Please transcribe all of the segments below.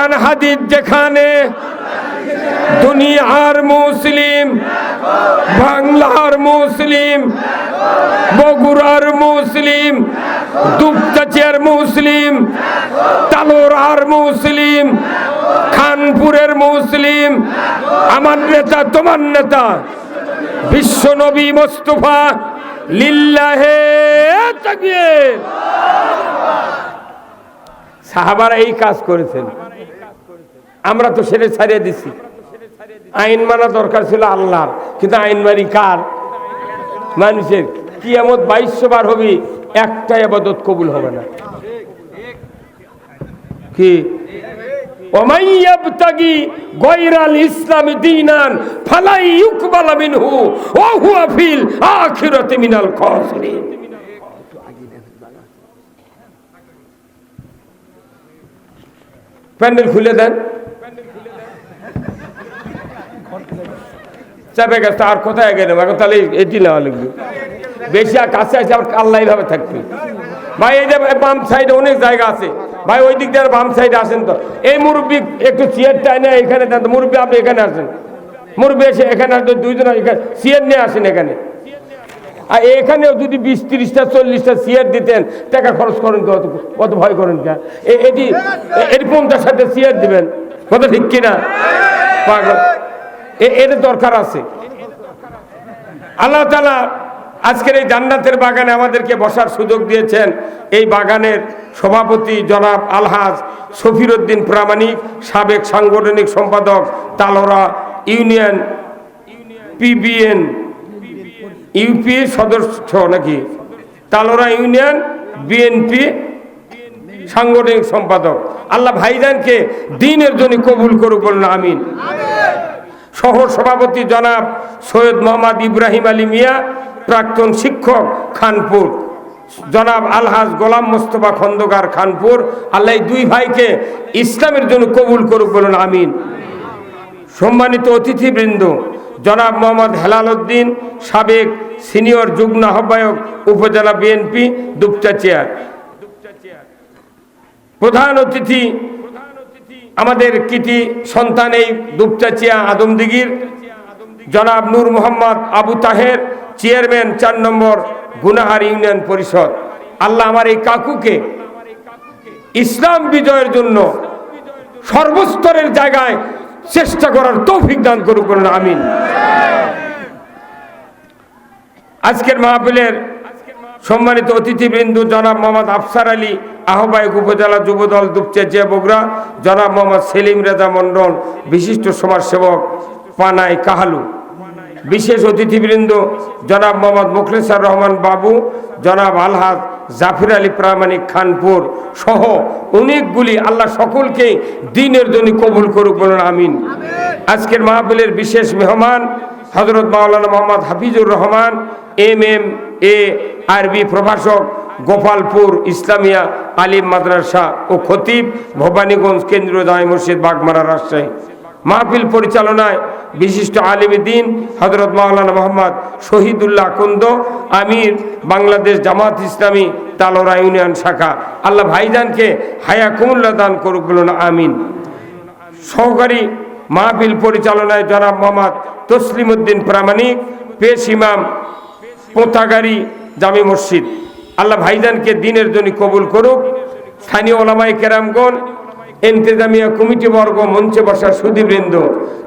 কোরআন, হাদিস যেখানে দুনিয়ার মুসলিম, বাংলার মুসলিম, বগুড়ার মুসলিম, দুপচাচিয়ার মুসলিম, তালোরার মুসলিম, খানপুরের মুসলিম, আমার নেতা, তোমার নেতা, বিশ্ব নবী মোস্তফা লিল্লাহে তাকবীর। সাহাবারা এই কাজ করেছেন। আমরা তো সেটা ছাড়িয়ে দিছি। আইন মানা দরকার ছিল আল্লাহর, কিন্তু আইন মারি কার? মানুষের। কিয়ামত বাইশ বার হবি, একটাই আবাদত কবুল হবে না। কি? গৈরাল ইসলামী দিনান প্যান্ডেল খুলে দেন। চাপে গেছে, আর কোথায় গেলাম? এখন তাহলে এটি নেওয়া লাগবে বেশি আর কাছে আছে আবার আল্লাহ ভাবে থাকবে। ভাই, এই যে বাম সাইডে অনেক জায়গা আছে। ভাই, ওই দিক দিয়ে বাম সাইডে আসেন তো। এই মুরব্বী একটু চেয়ার টাইনে এখানে দেন তো। মুরব্বী আপনি এখানে আসেন। মুরব্বী এসে এখানে আসবেন দুইজন এখানে চেয়ার নিয়ে আসেন এখানে। আর এখানেও যদি বিশ, তিরিশটা, চল্লিশটা চেয়ার দিতেন, টাকা খরচ করেন তো অত অত ভয় করেন কে? এটি এটি পঞ্চাশ ষাটটা চেয়ার দিবেন। কথা ঠিক কিনা পাগল। এর দরকার আছে। আল্লাহ তালা আজকের এই জান্নাতের বাগানে আমাদেরকে বসার সুযোগ দিয়েছেন। এই বাগানের সভাপতি জনাব আলহাজ সফির উদ্দিন প্রামাণিক, সাবেক সাংগঠনিক সম্পাদক তালোরা ইউনিয়ন, পিবিএন ইউপি সদস্য নাকি? তালোরা ইউনিয়ন, বিএনপি, সাংগঠনিক সম্পাদক। আল্লাহ ভাইজানকে দিনের জন্য কবুল করুক বলুন, আমিন। সহ সভাপতি জনাব সৈয়দ মোহাম্মদ ইব্রাহিম আলী মিয়া, প্রাক্তন শিক্ষক খানপুর। জনাব আলহাজ গোলাম মোস্তফা খন্দকার খানপুর। আল্লাহ দুই ভাইকে ইসলামের জন্য কবুল করুক বলুন, আমিন। সম্মানিত অতিথিবৃন্দ জনাব মোহাম্মদ হেলাল উদ্দিন সাবেক সিনিয়র যুগ্ম আহ্বায়ক, উপজেলা বিএনপি দুপচাচিয়া প্রধান অতিথি আমাদের কৃতি সন্তান এই দুপচাচিয়া আদমদিগির, জনাব নূর মোহাম্মদ আবু তাহের, চেয়ারম্যান চার নম্বর গুনাহার ইউনিয়ন পরিষদ। আল্লাহ আমার এই কাকুকে ইসলাম বিজয়ের জন্য সর্বস্তরের জায়গায় চেষ্টা করার তৌফিক দান করুক আমিন। আজকের মাহফিলের সম্মানিত অতিথিবৃন্দ জনাব মোহাম্মদ আফসার আলী আহ্বায়ক উপজেলা যুবদল দুপচেচিয়া বগুড়া, জনাব মোহাম্মদ সেলিম রেজা মন্ডল বিশিষ্ট সমাজসেবক পানাই কাহালু। বিশেষ অতিথিবৃন্দ জনাব মোহাম্মদ মুখলেসার রহমান বাবু, জনাব আলহাজ জাফির আলী প্রামাণিক খানপুর সহ অনেকগুলি আল্লাহ সকলকে দিনের জন্য কবুল করুক বলুন আমিন। আজকের মাহফিলের বিশেষ মেহমান হজরত মাওলানা Mohammad Hafizur Rahman M M A আরবি প্রভাষক গোপালপুর ইসলামিয়া আলিম মাদ্রাসা ও খতিব ভবানীগঞ্জ কেন্দ্রীয় জামে মসজিদ বাগমারা রাজশাহী। মাহফিল পরিচালনায় বিশিষ্ট আলিম দিন হজরত মাওলানা মোহাম্মদ শহীদুল্লাহ কুন্দ, আমির বাংলাদেশ জামাত ইসলামী তালোরা ইউনিয়ন শাখা। আল্লাহ ভাইজানকে হায়া কুমুল্লা দান করুক বলুন, আমিন। সহকারী মাহফিল পরিচালনায় জনাব মোহাম্মদ তসলিম উদ্দিন প্রামাণিক, পেশ ইমাম পোতাগারি জামি মসজিদ। আল্লাহ ভাইজানকে দিনের জন্য কবুল করুক। স্থানীয় ওলামাই কেরামগণ এন্তেজামিয়া কমিটি বর্গ, মঞ্চে বসা সুদীবৃন্দ,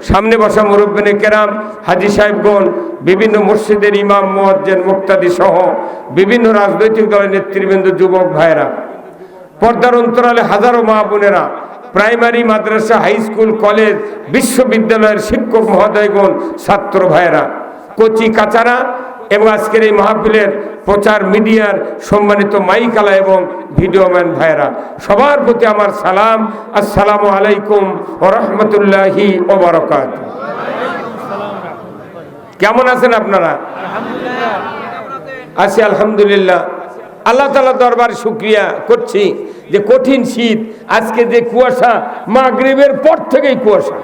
সামনে বসা মুরব্বিনে কেরাম, হাজি সাহেবগণ, বিভিন্ন মসজিদের ইমাম, মোয়াজ্জেন, মুক্তাদি সহ বিভিন্ন রাজনৈতিক দলের নেতৃবৃন্দ, যুবক ভাইরা পর্দার অন্তরালে হাজারো মা বোনেরা, প্রাইমারি, মাদ্রাসা, হাই স্কুল, কলেজ, বিশ্ববিদ্যালয়ের শিক্ষক মহোদয়গণ, ছাত্র ভাইয়েরা। কচি কাচারা এবং আজকের এই মাহফিলের প্রচার মিডিয়ার সম্মানিত মাইকালা এবং ভিডিওম্যান ভাইয়েরা সবার প্রতি আমার সালাম আসসালামু আলাইকুম ও রহমতুল্লাহি ওবরকাত কেমন আছেন আপনারা? আছি আলহামদুলিল্লাহ। আল্লাহ তালা দরবার শুক্রিয়া করছি যে কঠিন শীত আজকে যে কুয়াশা মাগরিবের পর থেকেই কুয়াশা।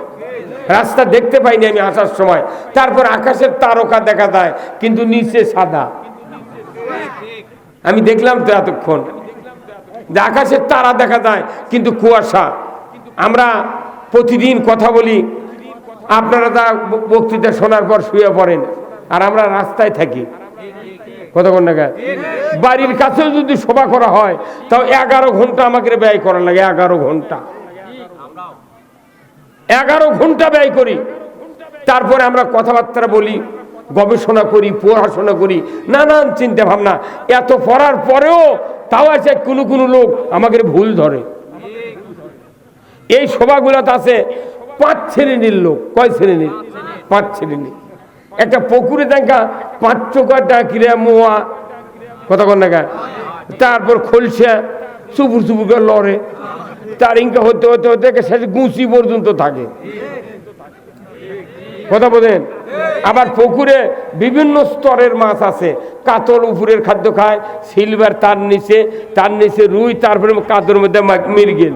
রাস্তা দেখতে পাইনি আমি আসার সময়। তারপর আকাশের তারকা দেখা যায় কিন্তু নিচে সাদা। আমি দেখলাম তো এতক্ষণ। যে আকাশের তারা দেখা যায়, কিন্তু কুয়াশা। আমরা প্রতিদিন কথা বলি, আপনারা তা বক্তৃতা শোনার পর শুয়ে পড়েন, আর আমরা রাস্তায় থাকি। কতক্ষণ টাকা বাড়ির কাছেও যদি সভা করা হয়, তাও এগারো ঘণ্টা আমাকে ব্যয় করা লাগে, এগারো ঘণ্টা। এগারো ঘণ্টা ব্যয় করি। তারপরে আমরা কথাবার্তা বলি গবেষণা করি, পড়াশোনা করি, নানান চিন্তা ভাবনা এত পড়ার পরেও তাও আছে কোনো কোনো লোক আমাকে ভুল ধরে। এই সভাগুলোতে আছে পাঁচ শ্রেণির লোক। কয় শ্রেণির? পাঁচ শ্রেণির। একটা পুকুরে দেখা, পাঁচ চোকার ডাকিরে মোয়া। কথা কন দেখা তারপর খলসা চুপুর চুপুর করে লড়ে। তার ইনকা হতে হতে হতে শেষে গুঁচি পর্যন্ত থাকে। কথা বলেন? আবার পুকুরে বিভিন্ন স্তরের মাছ আছে। কাতল উপরের খাদ্য খায়, সিলভার তার নিচে তার নিচে রুই, তারপরে কাতর মধ্যে মা- মৃগেল।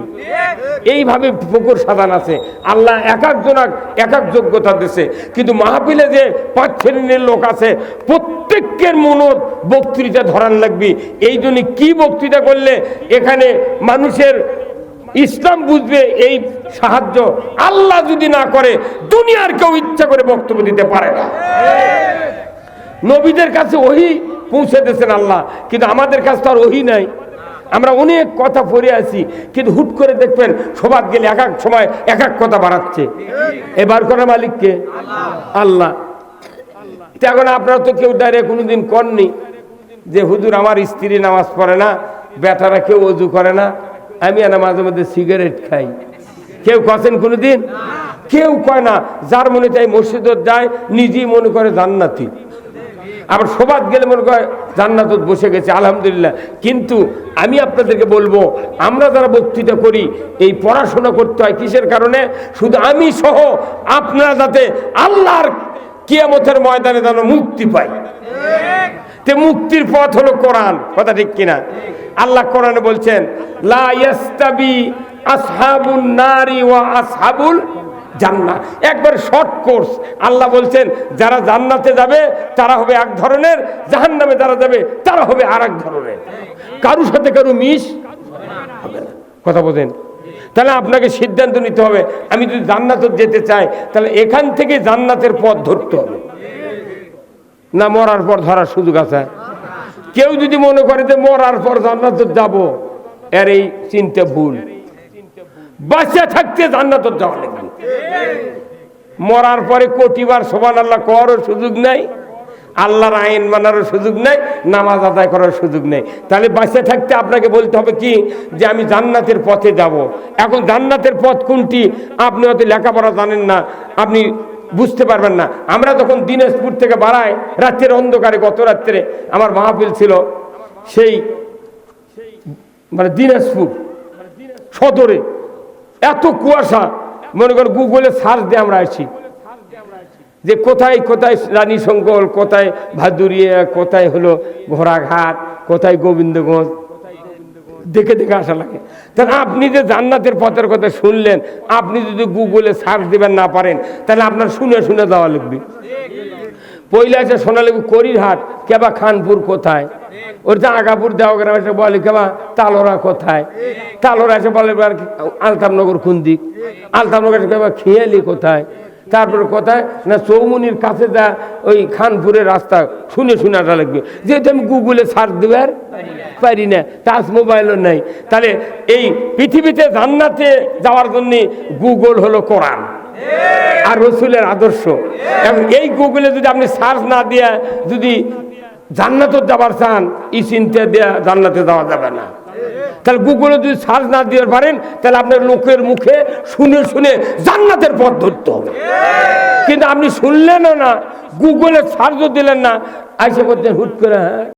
এইভাবে পুকুর সাধান আছে। আল্লাহ এক একজন এক এক যোগ্যতা দিছে। কিন্তু মাহফিলে যে পাঁচ শ্রেণির লোক আছে, প্রত্যেকের মনত বক্তৃতা ধরান লাগবে। এই জন্য কি বক্তৃতা করলে এখানে মানুষের ইসলাম বুঝবে এই সাহায্য আল্লাহ যদি না করে, দুনিয়ার কেউ ইচ্ছা করে বক্তব্য দিতে পারে না। নবীদের কাছে ওহি পৌঁছে দিয়েছেন আল্লাহ, কিন্তু আমাদের কাছে তো আর ওহি নাই। আমরা অনেক কথা পড়ে আছি, কিন্তু হুট করে দেখবেন সবার গেলে এক এক সময় এক এক কথা বাড়াচ্ছে। এবার করা মালিককে? আল্লাহ। এখন আপনারা তো কেউ ডাইরেক্ট কোনোদিন কননি যে হুজুর আমার স্ত্রী নামাজ পড়ে না, বেটারা কেউ অজু করে না। আমি না মাঝে মধ্যে সিগারেট খাই। কেউ কছেন কোনোদিন? কেউ কয় না যার মনে চাই মসজিদত যায় নিজেই মনে করে জান্নাতি। আবার সবাদ গেলে মনে করে জান্নাতত বসে গেছে, আলহামদুলিল্লাহ। কিন্তু আমি আপনাদেরকে বলব, আমরা যারা বক্তৃতা করি, এই পড়াশোনা করতে হয় কিসের কারণে? শুধু আমি সহ, আপনারা যাতে আল্লাহর কিয়ামতের ময়দানে যেন মুক্তি পাই তে মুক্তির পথ হলো কোরআন। কথা ঠিক কিনা? আল্লাহ কোরআনে বলছেন, লা ইয়াস্তাবি ওয়া আসহাবুল জান্নাত একবার শর্ট কোর্স আল্লাহ বলছেন, যারা জান্নাতে যাবে, তারা হবে এক ধরনের, জাহান্নামে যারা যাবে, তারা হবে আর এক ধরনের। কারুর সাথে কারু মিশ হবে না। কথা বোঝেন? তাহলে আপনাকে সিদ্ধান্ত নিতে হবে, আমি যদি জান্নাতে যেতে চাই, তাহলে এখান থেকে জান্নাতের পথ ধরতে হবে। না মরার পর ধরার সুযোগ আছে? কেউ যদি মনে করে যে মরার পর জান্নাত যাব, এর এই চিন্তা ভুল। বাঁচা থাকতে জান্নাত যাওয়া লাগবে। মরার পরে কোটিবার সমান আল্লাহ করার সুযোগ নাই, আল্লাহর আইন মানারও সুযোগ নেই, নামাজ আদায় করার সুযোগ নেই। তাহলে বাঁচে থাকতে আপনাকে বলতে হবে কি? যে আমি জান্নাতের পথে যাব। এখন জান্নাতের পথ কোনটি? আপনি হয়তো লেখাপড়া জানেন না, আপনি বুঝতে পারবেন না। আমরা তখন দিনাজপুর থেকে বাড়াই রাত্রের অন্ধকারে, গত রাত্রে আমার মাহফিল ছিল সেই মানে দিনাজপুর সদরে। এত কুয়াশা, মনে কর গুগলে সার্চ দিয়ে আমরা আসি যে কোথায় কোথায় রানী শঙ্কর, কোথায় ভাদুরিয়া, কোথায় হলো ঘোড়াঘাট, কোথায় গোবিন্দগঞ্জ দেখে দেখে আসা লাগে। তাহলে আপনি যে জান্নাতের পথের কথা শুনলেন, আপনি যদি গুগলে সার্চ দিবেন না পারেন, তাহলে আপনার শুনে শুনে দেওয়া লাগবে। পয়লা আছে সোনালিবু করিরহাট কেবা খানপুর কোথায়? ওর যে আগাপুর দেওয়া এসে বলে কেবা তালোরা কোথায়? তালোরা এসে বলে এবার আলতামনগর কোন দিক? আলতামনগর এসে কেবা খেয়ালি কোথায়? তারপরে কোথায়, না, চৌমুনির কাছে যা ওই খানপুরের রাস্তা, শুনে শুনে লাগবে। যেহেতু আমি গুগলে সার্চ দেবার পারি না টাচ মোবাইলও নাই। তাহলে এই পৃথিবীতে জান্নাতে যাওয়ার জন্য গুগল হলো কোরআন আর রসুলের আদর্শ। এবং এই গুগলে যদি আপনি সার্চ না দিয়ে যদি জান্নাতে যাবার চান এই চিন্তা দেওয়া জান্নাতে যাওয়া যাবে না। তাহলে গুগলে যদি সার্চ না দিতে পারেন, তাহলে আপনার লোকের মুখে শুনে শুনে জান্নাতের পথ ধরতে হবে। কিন্তু আপনি শুনলেন না গুগলে সার্চও দিলেন না, আইসে করতেন হুট করে হ্যাঁ।